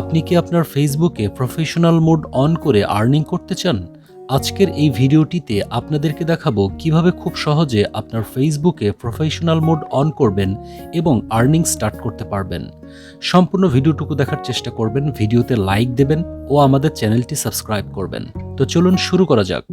আপনি কি আপনার ফেসবুকে প্রফেশনাল মোড অন করে আর্নিং করতে চান? আজকের এই ভিডিওটিতে আপনাদেরকে দেখাবো কীভাবে খুব সহজে আপনার ফেসবুকে প্রফেশনাল মোড অন করবেন এবং আর্নিং স্টার্ট করতে পারবেন। সম্পূর্ণ ভিডিওটুকু দেখার চেষ্টা করবেন, ভিডিওতে লাইক দেবেন ও আমাদের চ্যানেলটি সাবস্ক্রাইব করবেন। তো চলুন শুরু করা যাক।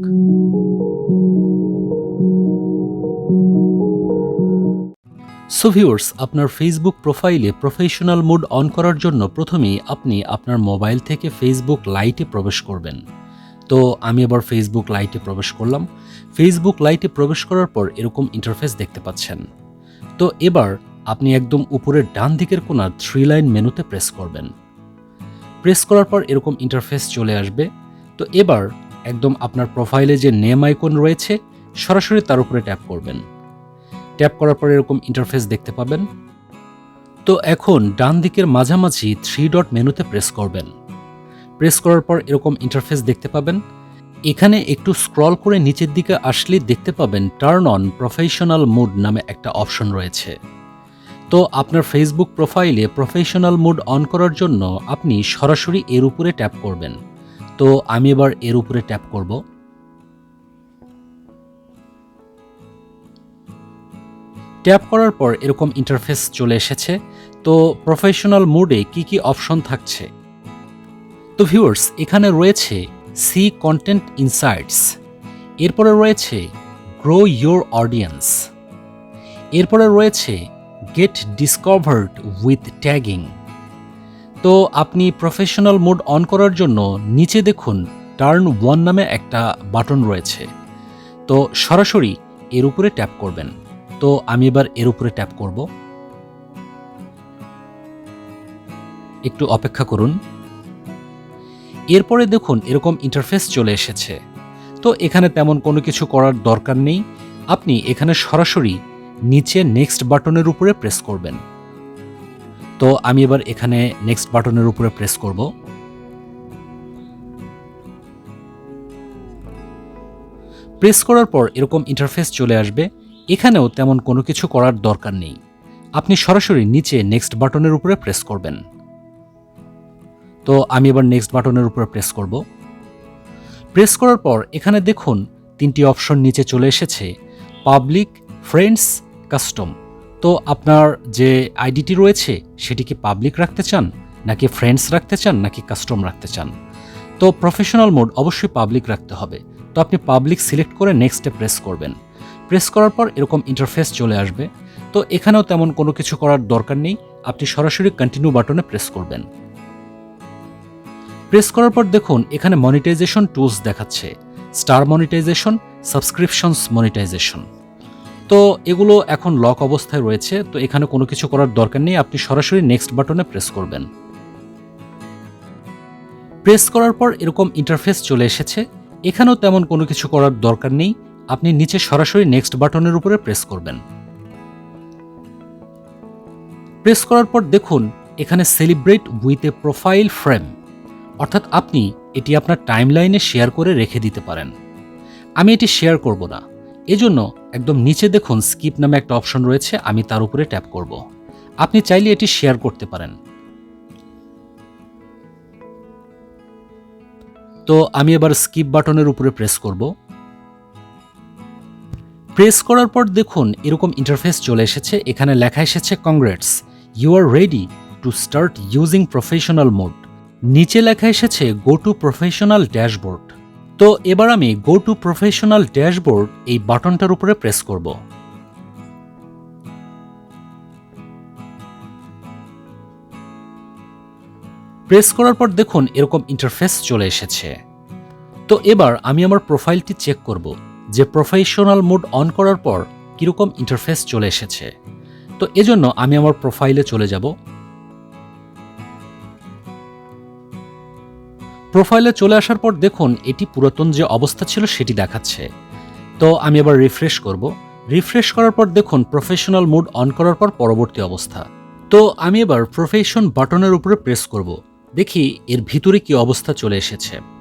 সো ভিউয়ার্স আপনার ফেসবুক প্রোফাইলে প্রফেশনাল মোড অন করার জন্য প্রথমেই আপনি আপনার মোবাইল থেকে ফেসবুক লাইটে প্রবেশ করবেন। তো আমি এবার ফেসবুক লাইটে প্রবেশ করলাম। ফেসবুক লাইটে প্রবেশ করার পর এরকম ইন্টারফেস দেখতে পাচ্ছেন। তো এবার আপনি একদম উপরের ডান দিকের কোনা থ্রি লাইন মেনুতে প্রেস করবেন। প্রেস করার পর এরকম ইন্টারফেস চলে আসবে। তো এবার একদম আপনার প্রোফাইলে যে নেম আইকন রয়েছে, সরাসরি তার উপরে ট্যাপ করবেন। ট্যাপ করার পর এরকম ইন্টারফেস দেখতে পাবেন। তো এখন ডান দিকের মাঝামাঝি থ্রি ডট মেনুতে প্রেস করবেন। প্রেস করার পর এরকম ইন্টারফেস দেখতে পাবেন। এখানে একটু স্ক্রল করে নিচের দিকে আসলে দেখতে পাবেন টার্ন অন প্রফেশনাল মুড নামে একটা অপশন রয়েছে। তো আপনার ফেসবুক প্রোফাইলে প্রফেশনাল মুড অন করার জন্য আপনি সরাসরি এর উপরে ট্যাপ করবেন। তো আমি এবার এর উপরে ট্যাপ করব। ট্যাপ করার পর এরকম ইন্টারফেস চলে এসেছে। তো প্রফেশনাল মোডে কি কি অপশন থাকছে? তো ভিউয়ার্স এখানে রয়েছে সি কন্টেন্ট ইনসাইটস এরপরে রয়েছে গ্রো ইয়োর অডিয়েন্স এরপরে রয়েছে গেট ডিসকভার্ড উইথ ট্যাগিং তো আপনি প্রফেশনাল মোড অন করার জন্য নিচে দেখুন টার্ন ওয়ান নামে একটা বাটন রয়েছে। তো সরাসরি এর উপরে ট্যাপ করবেন। তো আমি এবার এর উপরে ট্যাপ করব। একটু অপেক্ষা করুন। এরপরে দেখুন এরকম ইন্টারফেস চলে এসেছে। তো এখানে তেমন কোনো কিছু করার দরকার নেই। আপনি এখানে সরাসরি নিচে নেক্সট বাটনের উপরে প্রেস করবেন। তো আমি এবার এখানে নেক্সট বাটনের উপরে প্রেস করব। প্রেস করার পর এরকম ইন্টারফেস চলে আসবে। এখানেও তেমন কোনো কিছু করার দরকার নেই। আপনি সরাসরি নিচে নেক্সট বাটনের উপরে প্রেস করবেন। তো আমি এবার নেক্সট বাটনের উপরে প্রেস করব। প্রেস করার পর এখানে দেখুন তিনটি অপশন নিচে চলে এসেছে পাবলিক ফ্রেন্ডস কাস্টম তো আপনার যে আইডিটি রয়েছে, সেটি কি পাবলিক রাখতে চান, নাকি ফ্রেন্ডস রাখতে চান, নাকি কাস্টম রাখতে চান? তো প্রফেশনাল মোড অবশ্যই পাবলিক রাখতে হবে। তো আপনি পাবলিক সিলেক্ট করে নেক্সটে প্রেস করবেন। প্রেস করার পর এরকম ইন্টারফেস চলে আসবে। তো এখানেও তেমন কোনো কিছু করার দরকার নেই। আপনি সরাসরি কন্টিনিউ বাটনে প্রেস করবেন। প্রেস করার পর দেখুন, এখানে মনিটাইজেশন টুলস দেখাচ্ছে। স্টার মনিটাইজেশন সাবস্ক্রিপশনস মনিটাইজেশন তো এগুলো এখন লক অবস্থায় রয়েছে। তো এখানে কোনো কিছু করার দরকার নেই। আপনি সরাসরি নেক্সট বাটনে প্রেস করবেন। প্রেস করার পর এরকম ইন্টারফেস চলে এসেছে। এখানেও তেমন কোনো কিছু করার দরকার নেই। আপনি নিচে সরাসরি নেক্সট বাটনের উপরে প্রেস করবেন। প্রেস করার পর দেখুন, এখানে celebrate with a profile frame অর্থাৎ আপনি এটি আপনার টাইমলাইনে শেয়ার করে রেখে দিতে পারেন। আমি এটি শেয়ার করব না। এজন্য একদম নিচে দেখুন স্কিপ নামে একটা অপশন রয়েছে, আমি তার উপরে ট্যাপ করব। আপনি চাইলে এটি শেয়ার করতে পারেন। তো আমি এবার স্কিপ বাটনের উপরে প্রেস করব। প্রেস করার পর দেখুন এরকম ইন্টারফেস চলে এসেছে। এখানে লেখা এসেছে congrats you are ready to start using professional mode নিচে লেখা এসেছে গো টু প্রফেশনাল ড্যাশবোর্ড তো এবার আমি গো টু প্রফেশনাল ড্যাশবোর্ড এই বাটনটার উপরে প্রেস করব। প্রেস করার পর দেখুন এরকম ইন্টারফেস চলে এসেছে। তো এবার আমি আমার প্রোফাইলটি চেক করব। যে প্রফেশনাল মোড অন করার পর কীরকম ইন্টারফেস চলে এসেছে। তো এজন্য আমি আমার প্রোফাইলে চলে যাব। প্রোফাইলে চলে আসার পর দেখুন, এটি পুরাতন যে অবস্থা ছিল সেটি দেখাচ্ছে। তো আমি এবার রিফ্রেশ করব। রিফ্রেশ করার পর দেখুন প্রফেশনাল মোড অন করার পর পরবর্তী অবস্থা। তো আমি এবার প্রফেশন বাটনের উপরে প্রেস করব। দেখি এর ভিতরে কি অবস্থা চলে এসেছে।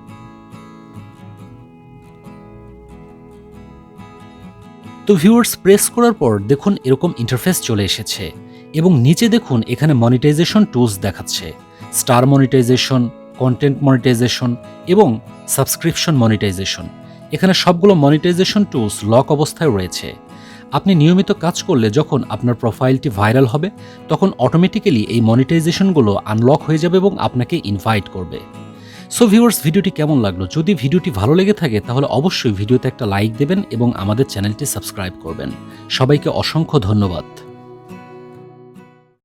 তো ভিউয়ার্স প্রেস করার পর দেখুন এরকম ইন্টারফেস চলে এসেছে এবং নিচে দেখুন এখানে মনিটাইজেশন টুলস দেখাচ্ছে। স্টার মনিটাইজেশন কন্টেন্ট মনিটাইজেশন এবং সাবস্ক্রিপশন মনিটাইজেশন এখানে সবগুলো মনিটাইজেশন টুলস লক অবস্থায় রয়েছে। আপনি নিয়মিত কাজ করলে যখন আপনার প্রোফাইলটি ভাইরাল হবে, তখন অটোমেটিক্যালি এই মনিটাইজেশনগুলো আনলক হয়ে যাবে এবং আপনাকে ইনভাইট করবে। সো ভিউয়ার্স ভিডিওটি কেমন লাগল? যদি ভিডিওটি ভালো লেগে থাকে, তাহলে অবশ্যই ভিডিওতে একটা লাইক দেবেন এবং আমাদের চ্যানেলটি সাবস্ক্রাইব করবেন। সবাইকে অসংখ্য ধন্যবাদ।